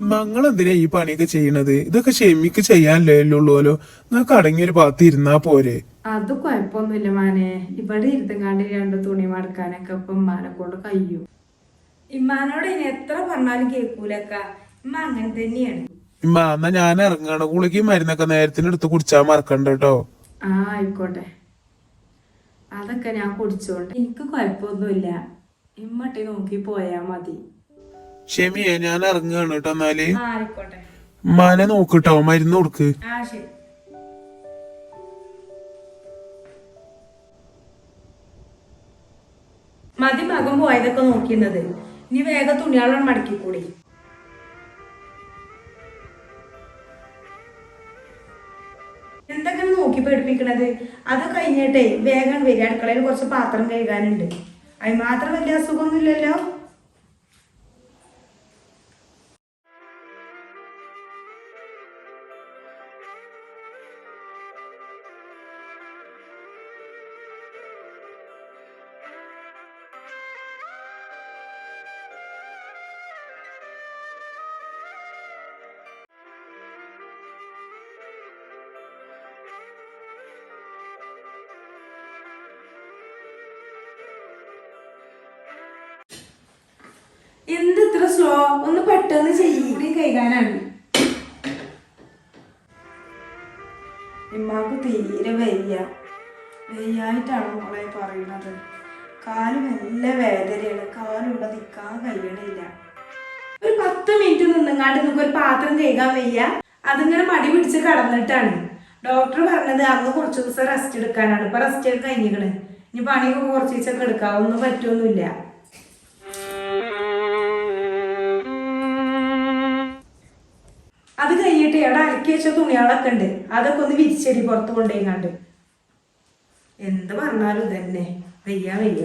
മങ്ങൾ എന്തിനാ ഈ പണിയൊക്കെ ചെയ്യണത്? ഇതൊക്കെ ഷെമിക്ക് ചെയ്യാനല്ലേ ഉള്ളൂല്ലോ നിങ്ങൾക്ക് അടങ്ങിയൊരു ഭാഗത്ത് ഇരുന്നാ പോരെ. അത് കുഴപ്പമൊന്നുമില്ല മാനെ. ഇവിടെ ഇരുത്തങ്ങാണ്ട് രണ്ട് തുണി മടക്കാനൊക്കെ ഇപ്പൊ ഉമ്മാനെ കൊണ്ട് കഴിയും. ഇമ്മാനോട് ഇനി എത്ര പറഞ്ഞാലും കേൾക്കൂലക്ക ഇമ്മ അങ്ങനെ തന്നെയാണ്. ഇമ്മ എന്നാ ഞാൻ ഇറങ്ങണ. കുളിക്ക് മരുന്നൊക്കെ നേരത്തിന് എടുത്ത് കുടിച്ചാ മറക്കണ്ട കേട്ടോ. ആ ആയിക്കോട്ടെ. അതൊക്കെ ഞാൻ കുടിച്ചോണ്ട് എനിക്ക് കുഴപ്പമൊന്നുമില്ല. ഇമ്മട്ടി നോക്കി പോയാ മതി. ഷെമിയെ ഞാൻ ഇറങ്ങുകയാണ് കേട്ടോ എന്നാൽ. ഉമ്മാനെ നോക്കിട്ടോ മരുന്ന് കൊടുക്ക്. മതി മകം പോയതൊക്കെ നോക്കിയിരുന്നത്. ഇനി വേഗം തുണിയാളാണ് മടക്കിക്കൂടി. എന്തൊക്കെ നോക്കി പേടിപ്പിക്കണത്? അത് കഴിഞ്ഞിട്ടേ വേഗം വരിക. അടുക്കളയിൽ കുറച്ച് പാത്രം കഴുകാനുണ്ട്. അതിന് മാത്രം വലിയ അസുഖമൊന്നുമില്ലല്ലോ? സ്ലോ ഒന്ന് പെട്ടെന്ന് ചെയ്യൂടി കൈകാനാണ്. ഇമ്മാക്ക് തീരെ വയ്യ. വയ്യായിട്ടാണ് മോളെ പറയുന്നത് കാൽ നല്ല വേദനയാണ്. കാലുള്ള നിൽക്കാൻ കഴിയണില്ല. ഒരു പത്ത് മിനിറ്റ് നിന്നങ്ങാണ്ട് നിങ്ങൾക്ക് ഒരു പാത്രം കഴുകാൻ വയ്യ. അതിങ്ങനെ മടി പിടിച്ച് കടന്നിട്ടാണ്. ഡോക്ടർ പറഞ്ഞത് അന്ന് കുറച്ച് ദിവസം റെസ്റ്റ് എടുക്കാനാണ്. ഇപ്പൊ റെസ്റ്റ് ഒക്കെ കഴിഞ്ഞിക്കണ്. ഇനി പണിയൊക്കെ കുറച്ച് ദിവസമൊക്കെ എടുക്കാം. ഒന്നും പറ്റൊന്നുമില്ല. കഴിഞ്ഞിട്ട് എവിടെ അലക്കി വെച്ച തുണികളൊക്കെ ഉണ്ട്. അതൊക്കെ ഒന്ന് വിരിച്ചെടി പുറത്ത് കണ്ട് എന്ത് പറഞ്ഞാലും ഇതന്നെ. വയ്യ വയ്യ.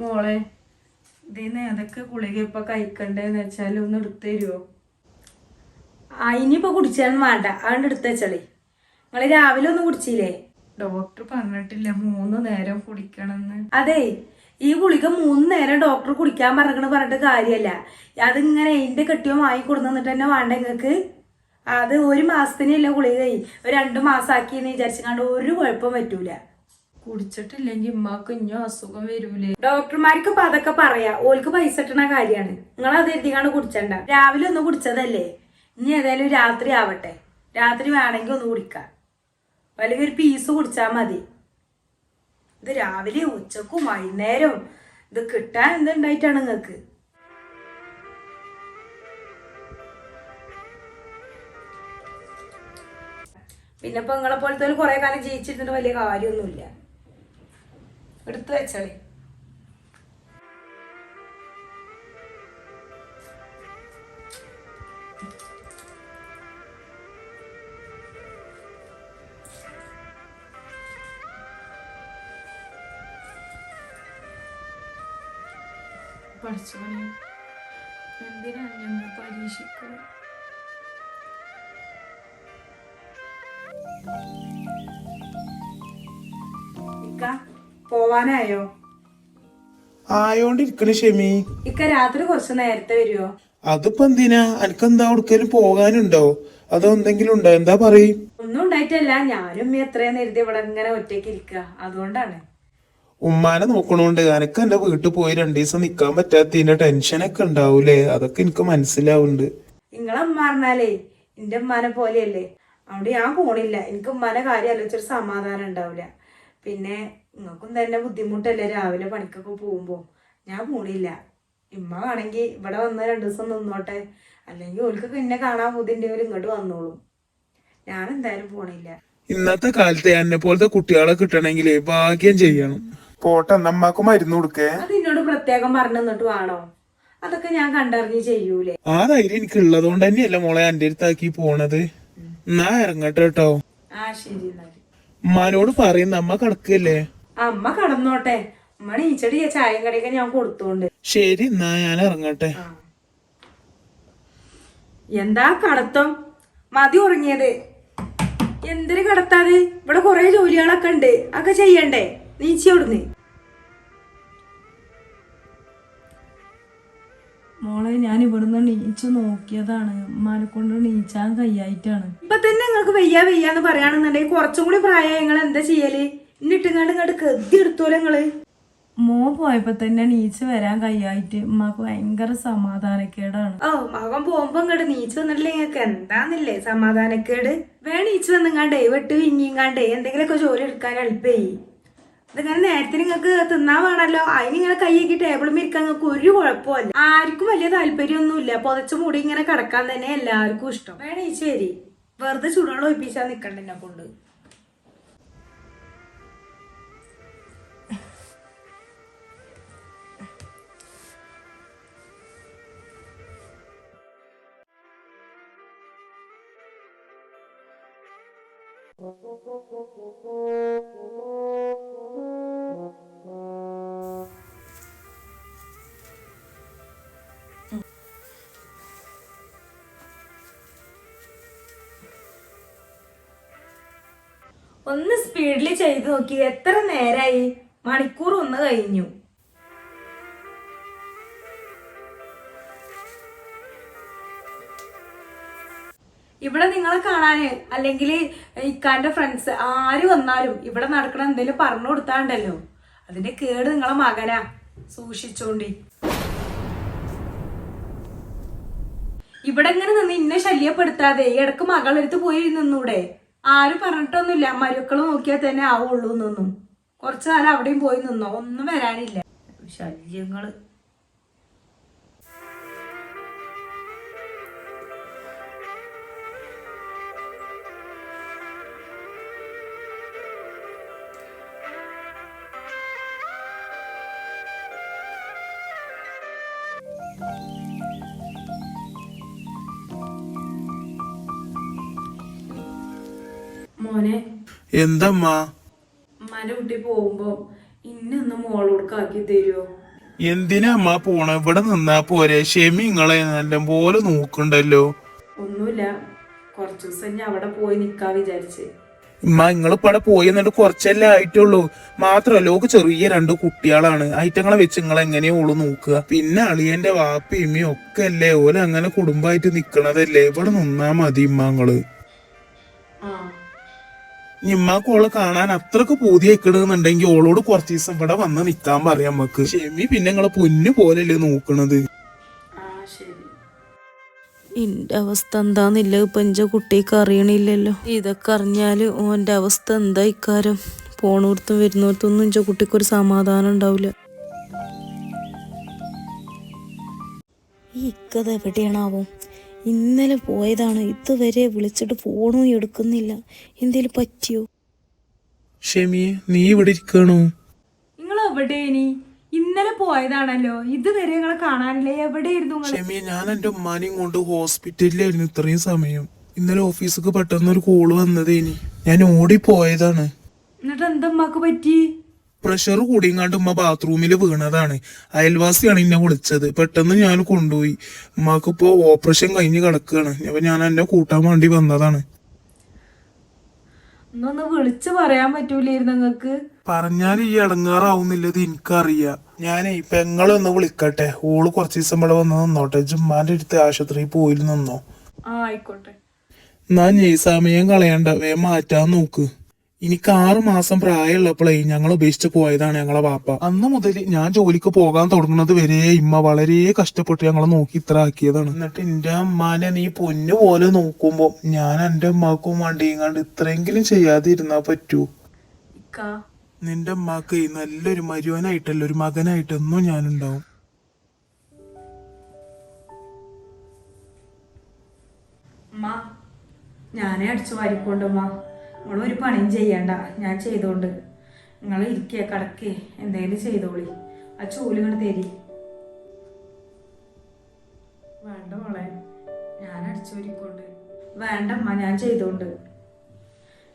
മോളെ ഇതിന്ന് ഏതൊക്കെ ഗുളിക ഇപ്പൊ കഴിക്കണ്ടേന്ന് വെച്ചാൽ ഒന്ന് എടുത്തു തരുമോ ആ ഇനിയിപ്പോ കുടിച്ചാലും വേണ്ട. അതുകൊണ്ട് എടുത്തു വെച്ചാളേ. നിങ്ങൾ രാവിലെ ഒന്നും കുടിച്ചില്ലേ? ഡോക്ടർ പറഞ്ഞിട്ടില്ല മൂന്ന് നേരം കുടിക്കണമെന്ന് അതെ ഈ ഗുളിക മൂന്ന് നേരം ഡോക്ടർ കുടിക്കാൻ പറഞ്ഞിട്ട് പറഞ്ഞിട്ട് കാര്യമല്ല അതിങ്ങനെ എന്റെ കെട്ടിയോ വാങ്ങി കൊടുന്നിട്ട് തന്നെ വേണ്ട നിങ്ങൾക്ക്? അത് ഒരു മാസത്തിനല്ല ഗുളിക ഒരു രണ്ടു മാസമാക്കി എന്ന് വിചാരിച്ചാണ്ട് ഒരു കുഴപ്പം പറ്റൂല. കുടിച്ചിട്ടില്ലെങ്കിൽ ഉമ്മാക്ക് ഇഞ്ഞോ അസുഖം വരൂലേ. ഡോക്ടർമാർക്ക് ഇപ്പൊ അതൊക്കെ പറയാ. ഓൾക്ക് പൈസ കിട്ടണ കാര്യാണ്. നിങ്ങൾ അത് എഴുതിയാണ് കുടിച്ചണ്ട. രാവിലെ ഒന്ന് കുടിച്ചതല്ലേ? ഇനി ഏതായാലും രാത്രി ആവട്ടെ. രാത്രി വേണമെങ്കിൽ ഒന്ന് കുടിക്കാം. അല്ലെങ്കിൽ ഒരു പീസ് കുടിച്ചാൽ മതി. ഇത് രാവിലെ ഉച്ചക്കും വൈകുന്നേരവും ഇത് കിട്ടാൻ എന്തുണ്ടായിട്ടാണ് നിങ്ങൾക്ക് പിന്നെ ഇപ്പൊ നിങ്ങളെ പോലത്തെ കുറെ കാലം ജീവിച്ചിരുന്നിട്ട് വലിയ കാര്യമൊന്നുമില്ല. എടുത്തു വെച്ചാളി പഠിച്ചോനെ എന്തിനാണ് ഞങ്ങൾ പരീക്ഷിക്കുന്നത് പോവാനായോ? ആയോണ്ടിരിക്കണ ഷെമി. ഇക്ക രാത്രി കുറച്ച് നേരത്തെ വരുമോ അതിപ്പോ എന്തിനാ? അനക്കെന്താ എവിടേലും പോകാനുണ്ടോ? അതോ എന്തെങ്കിലും ഉണ്ടോ? എന്താ പറയും? ഒന്നും ഉണ്ടായിട്ടല്ല. ഞാനും എത്രയും നേരത്തെ ഇവിടെ ഇങ്ങനെ ഒറ്റയ്ക്ക് ഇരിക്കുക അതുകൊണ്ടാണ്. ഉമ്മാനെ നോക്കണോണ്ട് എനിക്ക് എന്റെ വീട്ടിൽ പോയി രണ്ടു ദിവസം നിക്കാൻ പറ്റാത്തതിന്റെ ടെൻഷനൊക്കെ ഉണ്ടാവൂലേ? അതൊക്കെ എനിക്ക് മനസ്സിലാവുന്നുണ്ട് നിങ്ങളെ ഉമ്മ പറഞ്ഞാലേ എന്റെ ഉമ്മാനെ പോലെയല്ലേ? അതുകൊണ്ട് ഞാൻ പോണില്ല. എനിക്ക് ഉമ്മാനെ കാര്യം ആലോചിച്ചൊരു സമാധാനം ഉണ്ടാവില്ല പിന്നെ നിങ്ങൾക്കും തന്നെ ബുദ്ധിമുട്ടല്ലേ രാവിലെ പണിക്കൊക്കെ പോകുമ്പോൾ ഞാൻ പോണില്ല. ഇമ്മ വേണമെങ്കിൽ ഇവിടെ വന്ന് രണ്ടു ദിവസം നിന്നോട്ടെ. അല്ലെങ്കിൽ ഓൾക്ക് പിന്നെ കാണാൻ പോകുന്നുണ്ടെങ്കിൽ ഇങ്ങോട്ട് വന്നോളും. ഞാൻ എന്തായാലും പോണില്ല. ഇന്നത്തെ കാലത്ത് എന്നെ പോലത്തെ കുട്ടികളെ കിട്ടണമെങ്കിൽ ഭാഗ്യം ചെയ്യണം. പോട്ടെ നമ്മക്ക് മരുന്ന് കൊടുക്കേ? അത് എന്നോട് പ്രത്യേകം പറഞ്ഞു തന്നിട്ട് വേണോ? അതൊക്കെ ഞാൻ കണ്ടറിഞ്ഞ് ചെയ്യൂലേ. ആ ധൈര്യം എനിക്ക് ഉള്ളതുകൊണ്ട് തന്നെയല്ല മോളെ എന്റെ അടുത്താക്കി പോണത്. എന്നാ ഇറങ്ങട്ടെ കേട്ടോ. ആ ശരി എന്നാൽ. ഉമ്മാനോട് പറയുന്ന അമ്മ കിടക്കല്ലേ? അമ്മ കടന്നോട്ടെ. അമ്മ നീച്ചടി ചായം കടിയൊക്കെ ഞാൻ കൊടുത്തോണ്ട്. ശരി എന്നാ ഞാൻ ഇറങ്ങട്ടെ. എന്താ കടത്തം? മതി ഉറങ്ങിയത്. എന്തിനു കടത്താതെ? ഇവിടെ കൊറേ ജോലികളൊക്കെ ഉണ്ട്. അതൊക്കെ ചെയ്യണ്ടേ? നീച്ചോടുന്ന് മോളെ ഞാൻ ഇവിടുന്ന് നീച്ചു നോക്കിയതാണ്. ഉമ്മാനെ കൊണ്ട് നീച്ചാൻ കയ്യായിട്ടാണ്. ഇപ്പൊ തന്നെ നിങ്ങൾക്ക് വയ്യ വെയ്യാന്ന് പറയാണെന്നുണ്ടെങ്കിൽ കുറച്ചും കൂടി പ്രായം നിങ്ങൾ എന്താ ചെയ്യൽ? എന്നിട്ടിങ്ങാണ്ട് ഇങ്ങോട്ട് എടുത്തോലെ നിങ്ങൾ മോ പോയപ്പോ തന്നെ നീച്ച് വരാൻ കയ്യായിട്ട് ഉമ്മാക്ക് ഭയങ്കര സമാധാനക്കേടാണ്. ഓ മകൻ പോകുമ്പോ ഇങ്ങോട്ട് നീച്ച് വന്നിട്ടില്ല? നിങ്ങൾക്ക് എന്താന്നില്ലേ സമാധാനക്കേട്? വേണം നീച്ച് വന്നിങ്ങാണ്ടേ വെട്ട് വിങ്ങിങ്ങാണ്ടേ എന്തെങ്കിലുമൊക്കെ ജോലി എടുക്കാൻ എളുപ്പേ ഇതിങ്ങനെ നേരത്തിന് നിങ്ങൾക്ക് തിന്നാൻ വേണമല്ലോ അതിനിങ്ങനെ കൈയൊക്കെ ടേബിളും ഇരിക്കാൻ നിങ്ങൾക്ക് ഒരു കുഴപ്പമില്ല ആർക്കും വലിയ താല്പര്യമൊന്നുമില്ല. പുതച്ച് മൂടി ഇങ്ങനെ കിടക്കാൻ തന്നെ എല്ലാവർക്കും ഇഷ്ടം. വേണേ ഈ ശരി വെറുതെ ചൂടുകൾ ഒഴിപ്പിച്ചാൽ നിക്കണ്ട എന്നെ കൊണ്ട് ഒന്ന് സ്പീഡിൽ ചെയ്ത് നോക്കി. എത്ര നേരായി? മണിക്കൂർ ഒന്ന് കഴിഞ്ഞു. ഇവിടെ നിങ്ങളെ കാണാന് അല്ലെങ്കിൽ ഇക്കാന്റെ ഫ്രണ്ട്സ് ആര് വന്നാലും ഇവിടെ നടക്കണ എന്തെങ്കിലും പറഞ്ഞു കൊടുത്താണ്ടല്ലോ. അതിന്റെ കേട് നിങ്ങളെ മകനാ. സൂക്ഷിച്ചോണ്ടി. ഇവിടെ ഇങ്ങനെ നിന്ന് ഇന്നെ ശല്യപ്പെടുത്താതെ ഇടയ്ക്ക് മകളെടുത്ത് പോയി നിന്നൂടെ. ആരും പറഞ്ഞിട്ടൊന്നുമില്ല. മരുക്കൾ നോക്കിയാൽ തന്നെ ആവുള്ളൂ നിന്നും കുറച്ചു കാലം അവിടെയും പോയി നിന്നോ. ഒന്നും വരാനില്ല. ശല്യങ്ങൾ. എന്തമ്മാ? ഉമ്മാന്റെ കുട്ടി പോകുമ്പോ ഇന്നൊന്ന് മോളോട് ആക്കി തരുമോ എന്തിനാ അമ്മ പോണ? ഇവിടെ നിന്നാ പോരെ. ഷെമി ഇങ്ങളെ നല്ല പോലെ നോക്കണ്ടല്ലോ. ഒന്നുമില്ല. കുറച്ചു ദിവസം ഞാൻ അവിടെ പോയി നിക്കാ വിചാരിച്ച്. ഉമ്മ നിങ്ങൾ അവിടെ പോയി എന്നിട്ട് കുറച്ചല്ലേ ആയിട്ടുള്ളൂ. മാത്രല്ല ഓക്ക് ചെറിയ രണ്ട് കുട്ടികളാണ്. ഐറ്റങ്ങളെ വെച്ച് നിങ്ങൾ എങ്ങനെയാ ഓൾ നോക്കുക? പിന്നെ അളിയന്റെ വാപ്പയും ഇമ്മയും ഒക്കെ അല്ലേ? ഓല അങ്ങനെ കുടുംബമായിട്ട് നിക്കണതല്ലേ? ഇവിടെ നിന്നാ മതി ഇമ്മങ്ങൾ ആ. ഇമ്മാക്ക് ഓളെ കാണാൻ അത്രയ്ക്ക് പൂതിയായിക്കിടുന്നുണ്ടെങ്കിൽ ഓളോട് കുറച്ച് ദിവസം ഇവിടെ വന്ന് നിക്കാൻ പറയാം നമുക്ക് ഷെമി പിന്നെ നിങ്ങളെ പൊന്നു പോലല്ലേ നോക്കണത്. എന്റെ അവസ്ഥ എന്താന്നില്ല. ഇപ്പൊ എന്റെ കുട്ടിക്ക് അറിയണില്ലല്ലോ. ഇതൊക്കെ അറിഞ്ഞാൽ ഓന്റെ അവസ്ഥ എന്താ ഇക്കാരം? പോണോടത്തും വരുന്നോടത്തൊന്നും എന്റെ കുട്ടിക്ക് ഒരു സമാധാനം ഉണ്ടാവില്ല ഈ ഇക്കത് എവിടെയാണാവോ? ഇന്നലെ പോയതാണ്. ഇതുവരെ വിളിച്ചിട്ട് ഫോണും എടുക്കുന്നില്ല. എന്തേലും പറ്റിയോ? ഷെമിയെ നീ ഇവിടെ ഇരിക്കണോ. നിങ്ങൾ എവിടെയാണ് ഇന്നലെ പോയതാണല്ലോ. ഇതുവരെ നിങ്ങളെ കാണാനില്ലേ? എവിടെയായിരുന്നു നിങ്ങൾ ഷെമിയെ ഞാൻ എന്റെ ഉമ്മാനെയും കൊണ്ട് ഹോസ്പിറ്റലിലായിരുന്നു ഇത്രയും സമയം. ഇന്നലെ ഓഫീസിക്ക് പെട്ടെന്ന് ഒരു കോൾ വന്നതേനി. ഞാൻ ഓടി പോയതാണ്. എന്നിട്ട് എന്താ ഉമ്മാക്ക് പറ്റി? പ്രഷർ കൂടിയങ്ങാണ്ട് ഉമ്മ ബാത്റൂമിൽ വീണതാണ്. അയൽവാസിയാണ് എന്നെ വിളിച്ചത്. പെട്ടെന്ന് ഞാൻ കൊണ്ടുപോയി. ഉമ്മാക്കിപ്പോ ഓപ്പറേഷൻ കഴിഞ്ഞ് കിടക്കുകയാണ് അപ്പൊ ഞാൻ എന്നെ കൂട്ടാൻ വേണ്ടി വന്നതാണ്. വിളിച്ചു പറയാൻ പറ്റൂലായിരുന്നു പറഞ്ഞാൽ ഈ ഇടങ്ങാറാവുന്നില്ലത് എനിക്കറിയാം. ഞാനേ പെങ്ങളൊന്ന് വിളിക്കട്ടെ. ഓൾ കുറച്ച് ദിവസം ഇവിടെ വന്ന് നിന്നോട്ടെ. ജുമ്മാന്റെ അടുത്ത് ആശുപത്രിയിൽ പോയി നിന്നോ. ആയിക്കോട്ടെ. എന്നാ നീ സമയം കളയണ്ട. വേ മാറ്റാൻ നോക്ക്. എനിക്ക് ആറു മാസം പ്രായമുള്ളപ്പോഴേ ഞങ്ങൾ ഉപേക്ഷിച്ച് പോയതാണ് ഞങ്ങളെ വാപ്പ. അന്ന് മുതൽ ഞാൻ ജോലിക്ക് പോകാൻ തുടങ്ങുന്നത് വരെ ഇമ്മ വളരെ കഷ്ടപ്പെട്ട് ഞങ്ങളെ നോക്കി ഇത്ര ആക്കിയതാണ്. എന്നിട്ട് എന്റെ അമ്മാനെ നീ പൊന്നു പോലെ നോക്കുമ്പോ ഞാൻ എന്റെ അമ്മാക്കും വണ്ടിയും ഇത്രയെങ്കിലും ചെയ്യാതെ ഇരുന്നാ പറ്റൂ നിന്റെ അമ്മാക്ക് നല്ലൊരു മരുവനായിട്ടല്ല ഒരു മകനായിട്ടെന്നും ഞാനുണ്ടാവും. ഉണ്ടാവും ഞാനേ അടിച്ചു വാരിക്കൊണ്ട് ഉമ്മ. നിങ്ങൾ ഒരു പണിയും ചെയ്യണ്ട. ഞാൻ ചെയ്തോണ്ട്. നിങ്ങൾ ഇരിക്കേ കിടക്കേ. എന്തെങ്കിലും ചെയ്തോളി. ആ ചൂൽ ഇങ്ങോട്ട് തരി. വേണ്ട മോളെ. ഞാൻ അടിച്ചോരിക്കൊണ്ട്. വേണ്ടമ്മ ഞാൻ ചെയ്തോണ്ട്.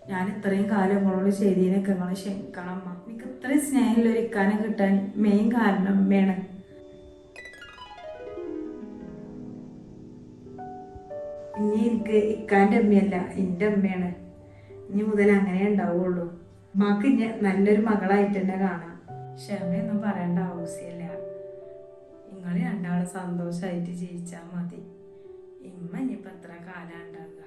ഞാൻ ഇത്രയും കാലം നിങ്ങളോട് ചെയ്തതിനൊക്കെ നിങ്ങൾ ക്ഷമിക്കണം അമ്മ. എനിക്ക് ഇത്രയും സ്നേഹമുള്ള ഒരു ഇക്കാനെ കിട്ടാൻ മെയിൻ കാരണം അമ്മയാണ്. ഇനി എനിക്ക് ഇക്കാന്റെ അമ്മയല്ല എന്റെ അമ്മയാണ്. ഇനി മുതൽ അങ്ങനെ ഉണ്ടാവുള്ളൂ. മക്ക് ഇനി നല്ലൊരു മകളായിട്ട് തന്നെ കാണാം. ക്ഷമയൊന്നും പറയേണ്ട ആവശ്യമില്ല. നിങ്ങൾ രണ്ടാളും സന്തോഷമായിട്ട് ജീവിച്ചാൽ മതി. ഇമ്മ ഇനിയിപ്പോൾ എത്ര കാലം ഉണ്ടാവുക?